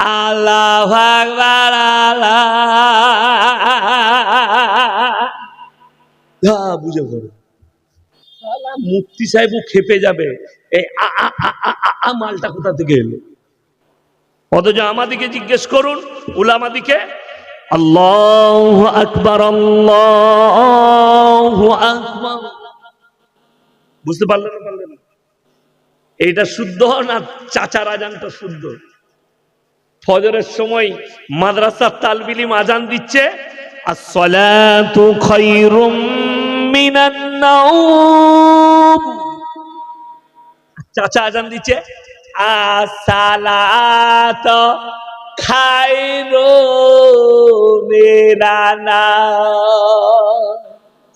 আল্লাহ আকবার, আল্লাহ। বুঝে করো মুক্তি সাহেব খেপে যাবে। এই মালটা কোথা থেকে এলো? অথচ আমাদিকে জিজ্ঞেস করুন, উলামাদিকে। আল্লাহ আকবার আল্লাহ আকবার। বুঝতে পারলেন পারলেন না? এইটা শুদ্ধ না চাচার আজানটা শুদ্ধ? ফজরের সময় মাদ্রাসার তালবিলি আজান দিচ্ছে, আসসালাতু খায়রুম মিনান নাওম। চাচা আজান দিচ্ছে আসালাত খায়রু মিনানা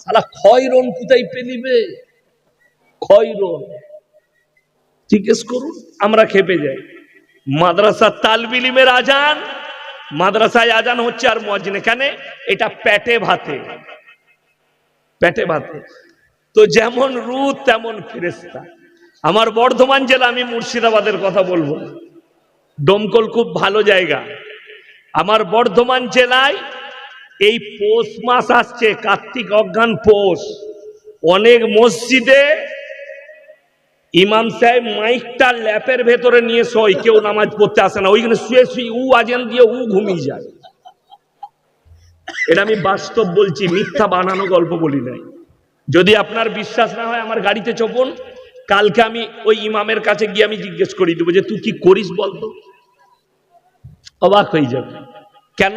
সালা খয়রন কোথায় পেলিবে খয়রন। জিজ্ঞেস করুন, আমরা খেপে যাই। মাদ্রাসা তালবিলিমের আজান, মাদ্রাসায় আজান হচ্ছে আর মজনে কেন? এটা পেটে ভাতে। পেটে ভাতে। তো যেমন রুদ তেমন ফেরেস্তা আমার বর্ধমান জেলা, আমি মুর্শিদাবাদের কথা বলব। না। ডোমকল খুব ভালো জায়গা। আমার বর্ধমান জেলায় এই পৌষ মাস আসছে, কার্তিক অজ্ঞান পৌষ। অনেক মসজিদে ইমাম সাহেব মাইকটা ল্যাপের ভেতরে নিয়ে শোয়, কেউ নামাজ পড়তে আসে না। ওইখানে শুয়ে শুয়ে উ আজেন দিয়ে উ ঘুমিয়ে যায়। এটা আমি বাস্তব বলছি, মিথ্যা বানানো গল্প বলি নাই। যদি আপনার বিশ্বাস না হয় আমার গাড়িতে চপুন, কালকে আমি ওই ইমামের কাছে গিয়ে আমি জিজ্ঞেস করি, দেবো যে, তুই কি করিস বলতো অবাক হয়ে যাবে। কেন?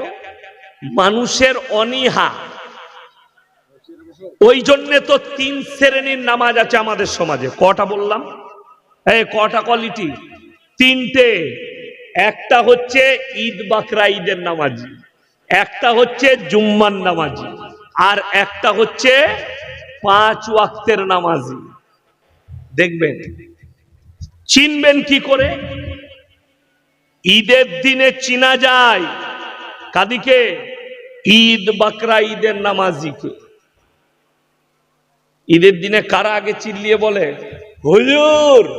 মানুষের অনীহা। ওই জন্যে তো তিন শ্রেণির নামাজ আছে আমাদের সমাজে। কটা বললাম? এই কটা কোয়ালিটি? তিনটে। একটা হচ্ছে ঈদ বাকরা ঈদের নামাজি, একটা হচ্ছে জুম্মার নামাজি, আর একটা হচ্ছে পাঁচ ওয়াক্তের নামাজি। দেখবেন, চিনবেন কি করে? ঈদের দিনে চিনা যায় কাদিকে, ঈদ বাকরা ঈদের নামাজিকে। ঈদের দিনে কারা আগে চিল্লিয়ে বলে? হুজুর,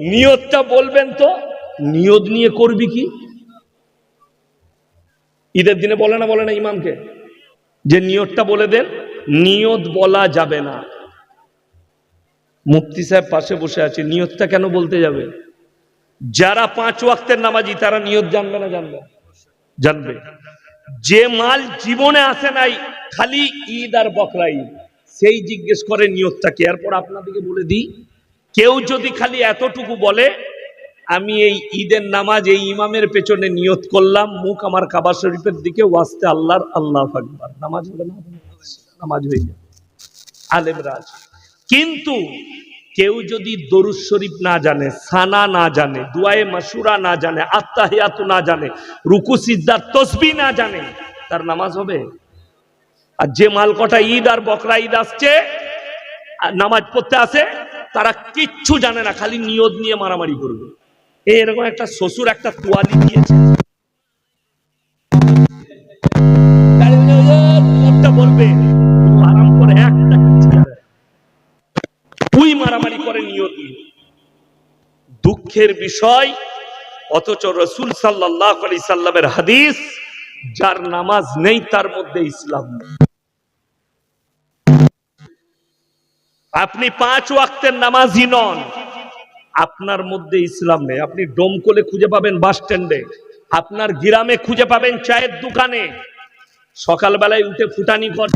নিয়তটা বলবেন তো। নিয়ত নিয়ে করবি কি? ঈদের দিনে বলে না বলে না ইমামকে? যে নিয়তটা বলে দেন, নিয়ত বলা যাবে না। মুফতি সাহেব পাশে বসে আছে, নিয়তটা কেন বলতে যাবে? যারা পাঁচ ওয়াক্তের নামাজি, তারা নিয়ত জানবে না, জানবে? জানবে। যে মাল জীবনে আসে নাই, খালি ঈদ আর বকরা ঈদ। সেই জিজ্ঞেস করে, নিয়তটা এরপর আপনাদেরকে বলে দিই, কেউ যদি খালি এতটুকু বলে, আমি এই ঈদের নামাজ এই ইমামের পেছনে নিয়ত করলাম, মুখ আমার কাবা শরীফের দিকে, ওয়াস্তে আল্লাহর আল্লাহ আকবার। নামাজ হবে না, নামাজ হয়ে যাবে। আলেম রাজ কিন্তু কেউ যদি দরুদ শরীফ না জানে, সানা না জানে, দুয়ায়ে মাসুরা না জানে আত্মাহিয়াতু না জানে, রুকু সিদ্ধার তসবি না জানে, তার নামাজ হবে? আর যে মাল কটা ঈদ আর বকরা ঈদ আসছে নামাজ পড়তে আসে, তারা কিচ্ছু জানে না, খালি নিয়ত নিয়ে মারামারি করবে। এরকম একটা শ্বশুর একটা তোয়ালি দিয়েছে। বলবে আরাম করে একটা জানে না। তুই মারামারি করে নিয়ত নিয়ে। দুঃখের বিষয়, অথচ রসুল সাল্লাহ আলি সাল্লামের হাদিস, যার নামাজ নেই তার মধ্যে ইসলাম নেই। আপনি পাঁচ ওয়াক্তের নামাজি নন। আপনার মধ্যে ইসলাম নেই। আপনি ডোমকোলে খুঁজে পাবেন বাস স্ট্যান্ডে। আপনার গ্রামে খুঁজে পাবেন চায়ের দোকানে। সকালবেলায় উঠে ফুটানি ঘর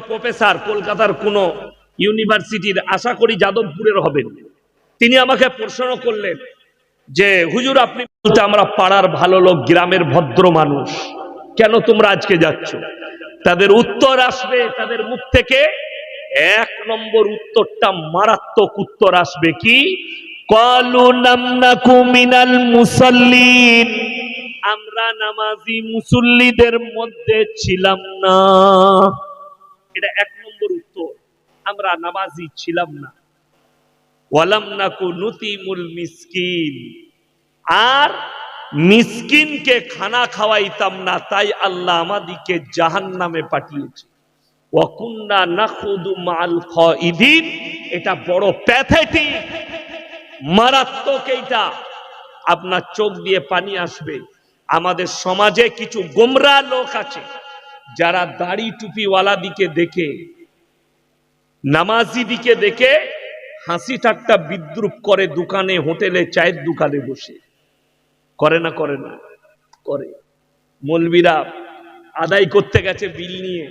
প্রফেসর, কলকাতার কোন ইউনিভার্সিটির, আশা করি যাদবপুরের হবেন। তিনি আমাকে প্রশ্ন করলেন যে, হুজুর, আপনি বলতে আমরা পাড়ার ভালো লোক, গ্রামের ভদ্র মানুষ, কেন তোমরা আজকে যাচ্ছ? তাদের উত্তর আসবে, তাদের মুখ থেকে এক নম্বর উত্তরটা মারাত্মক উত্তর আসবে কি? মুসাল্লিন। আমরা নামাজি মুসল্লিদের মধ্যে ছিলাম না। এটা এক নম্বর উত্তর। আমরা নামাজি ছিলাম না। ওয়ালাম নাকু নুতিমুল মিসকিন। আর মিসকিনকে খানা খাওয়াইতাম না, তাই আল্লাহ আমাদিকে জাহান নামে পাঠিয়েছে ওয়াকুন্না নাখুদু মাল এটা বড় মারাত্মক এইটা। আপনার চোখ দিয়ে পানি আসবে। আমাদের সমাজে কিছু গোমরা লোক আছে যারা দাড়ি টুপিওয়ালা দিকে দেখে, নামাজি দিকে দেখে হাসি ঠাট্টা বিদ্রুপ করে দোকানে, হোটেলে, চায়ের দোকানে বসে। করে না করে না, করে। মলবিরা আদায় করতে গেছে বিল নিয়ে।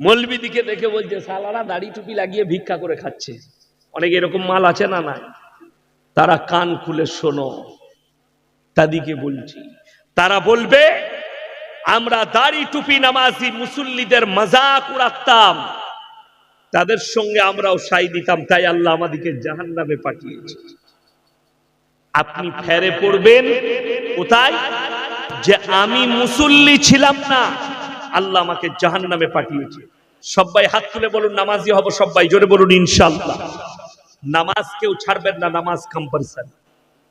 মলবি দিকে দেখে বলছে সালারা দাড়ি টুপি লাগিয়ে ভিক্ষা করে খাচ্ছে। অনেক এরকম মাল আছে না নাই? তারা কান খুলে শোনো। তাদিকে বলছি, তারা বলবে আমরা দাড়ি টুপি নামাজি মুসল্লিদের মজাক উড়াতাম। তাদের সঙ্গে আমরাও সাই দিতাম, তাই আল্লাহ আমাদেরকে জাহান নামে পাঠিয়েছে। আপনি ফেরে পড়বেন কোথায়? যে আমি মুসল্লি ছিলাম না, আল্লাহ আমাকে জাহান নামে পাঠিয়েছে। সবাই হাত তুলে বলুন, নামাজি হব সবাই, জোরে বলুন ইনশাল্লাহ নামাজ কেউ ছাড়বেন না, নামাজ কম্পালসারি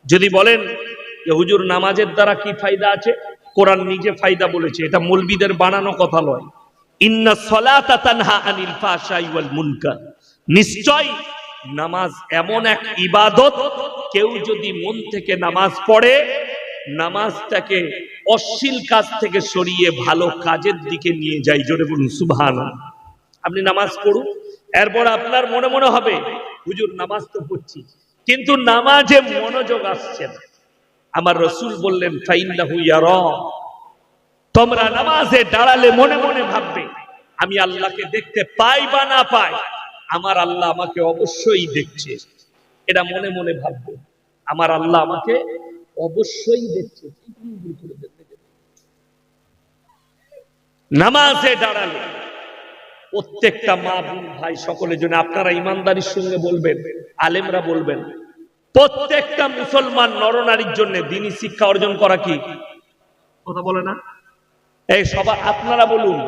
যদি বলেন যে, হুজুর, নামাজের দ্বারা কি ফায়দা আছে? কোরআন নিজে ফায়দা বলেছে, এটা মৌলবিদের বানানো কথা নয়। ইন্না সলাতা তানহা নিশ্চয় নামাজ এমন এক ইবাদত, কেউ যদি মন থেকে নামাজ পড়ে, নামাজটাকে অশ্লীল কাজ থেকে সরিয়ে ভালো কাজের দিকে নিয়ে যায়, জোরে বলুন সুবহান আপনি নামাজ পড়ুন, এরপর আপনার মনে মনে হবে, হুজুর, নামাজ তো পড়ছি। কিন্তু নামাজে মনোযোগ আসছে না। আমার রসুল বললেন তোমরা নামাজে দাঁড়ালে মনে মনে ভাববে, আমি আল্লাহকে দেখতে পাই বা না পাই? আমার আল্লাহ আমাকে অবশ্যই দেখছে, এটা মনে মনে ভাববে। আমার আল্লাহ আমাকে অবশ্যই দেখছে। নামাজে দাঁড়ালে প্রত্যেকটা মা বোন ভাই সকলের জন্য আপনারা ইমানদারির সঙ্গে বলবেন, আলেমরা বলবেন প্রত্যেকটা মুসলমান নরনারীর জন্য দিনী শিক্ষা অর্জন করা কি? কথা বলে না। এই সবার আপনারা বলুন।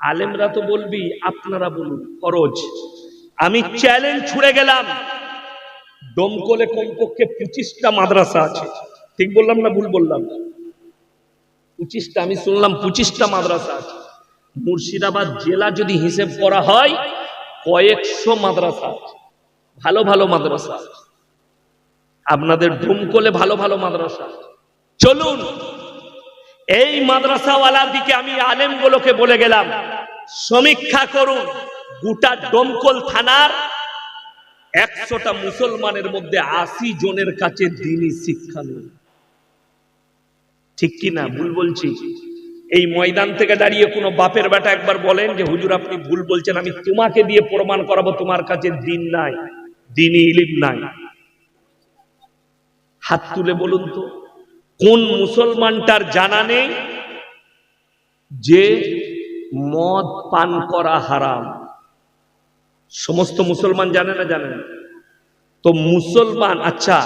আলেমরা তো বলবি আপনারা বলুন ফরজ। আমি চ্যালেঞ্জ ছুড়ে গেলাম। ডোমকলে কমপক্ষে পঁচিশটা মাদ্রাসা আছে। ঠিক বললাম না ভুল বললাম? পঁচিশটা আমি শুনলাম পঁচিশটা মাদ্রাসা আছে। মুর্শিদাবাদ জেলা যদি হিসেব করা হয় কয়েকশো মাদ্রাসা আছে। ভালো ভালো মাদ্রাসা আছে। আপনাদের ডোমকলে ভালো ভালো মাদ্রাসা। চলুন, এই মাদ্রাসাওয়ালার দিকে আমি আলেমগুলোকে বলে গেলাম, সমীক্ষা করুন, গোটা ডোমকল থানার একশোটা মুসলমানের মধ্যে আশি জনের কাছে দিনই শিক্ষা নেই। ঠিক কি না ভুল বলছি। এই ময়দান থেকে দাঁড়িয়ে কোনো বাপের বেটা একবার বলেন যে, হুজুর, আপনি ভুল বলছেন, আমি তোমাকে দিয়ে প্রমাণ করাবো, তোমার কাছে দিন নাই, দিনই ইলিম নাই। হাত তুলে বলুন তো, কোন মুসলমানটার জানা নেই যে মদ পান করা হারাম? সমস্ত মুসলমান জানে না জানে না। তো মুসলমান আচ্ছা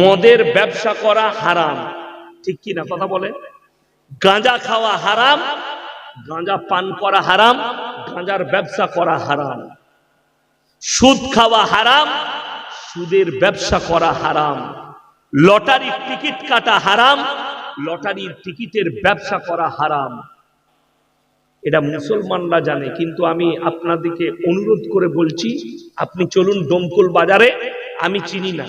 মদের ব্যবসা করা হারাম, ঠিক কি না কথা বলে? গাঁজা খাওয়া হারাম, গাঁজা পান করা হারাম, গাঁজার ব্যবসা করা হারাম। সুদ খাওয়া হারাম, সুদের ব্যবসা করা হারাম। লটারির টিকিট কাটা হারাম, লটারির টিকিটের ব্যবসা করা হারাম। এটা মুসলমানরা জানে, কিন্তু আমি আপনাদেরকে অনুরোধ করে বলছি, আপনি চলুন ডোমকুল বাজারে, আমি চিনি না।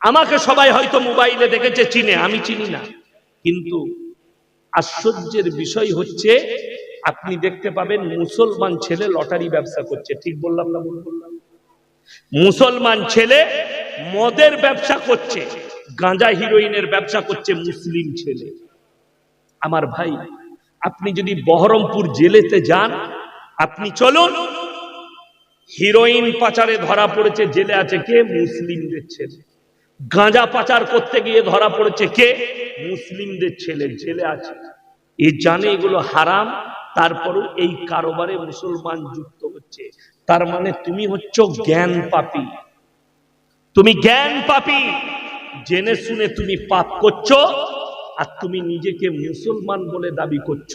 আমাকে সবাই হয়তো মোবাইলে দেখেছে, চিনে, আমি চিনি না। কিন্তু আশ্চর্যের বিষয় হচ্ছে, আপনি দেখতে পাবেন মুসলমান ছেলে লটারি ব্যবসা করছে। ঠিক বললাম না বললাম? মুসলমান ছেলে মদের ব্যবসা করছে, গাঁজা হিরোইনের ব্যবসা করছে মুসলিম ছেলে। আমার ভাই, আপনি যদি বহরমপুর জেলেতে যান, আপনি চলুন, হিরোইন পাচারে ধরা পড়েছে জেলে আছে কে? মুসলিমদের ছেলে। গাঁজা পাচার করতে গিয়ে ধরা পড়েছে কে? মুসলিমদের ছেলে, জেলে আছে। এ জানে এগুলো হারাম, তারপরও এই কারোবারে মুসলমান যুক্ত হচ্ছে। তার মানে তুমি হচ্ছ জ্ঞান পাপী। তুমি জ্ঞান পাপি। জেনে শুনে তুমি পাপ করছ, আর তুমি নিজেকে মুসলমান বলে দাবি করছ।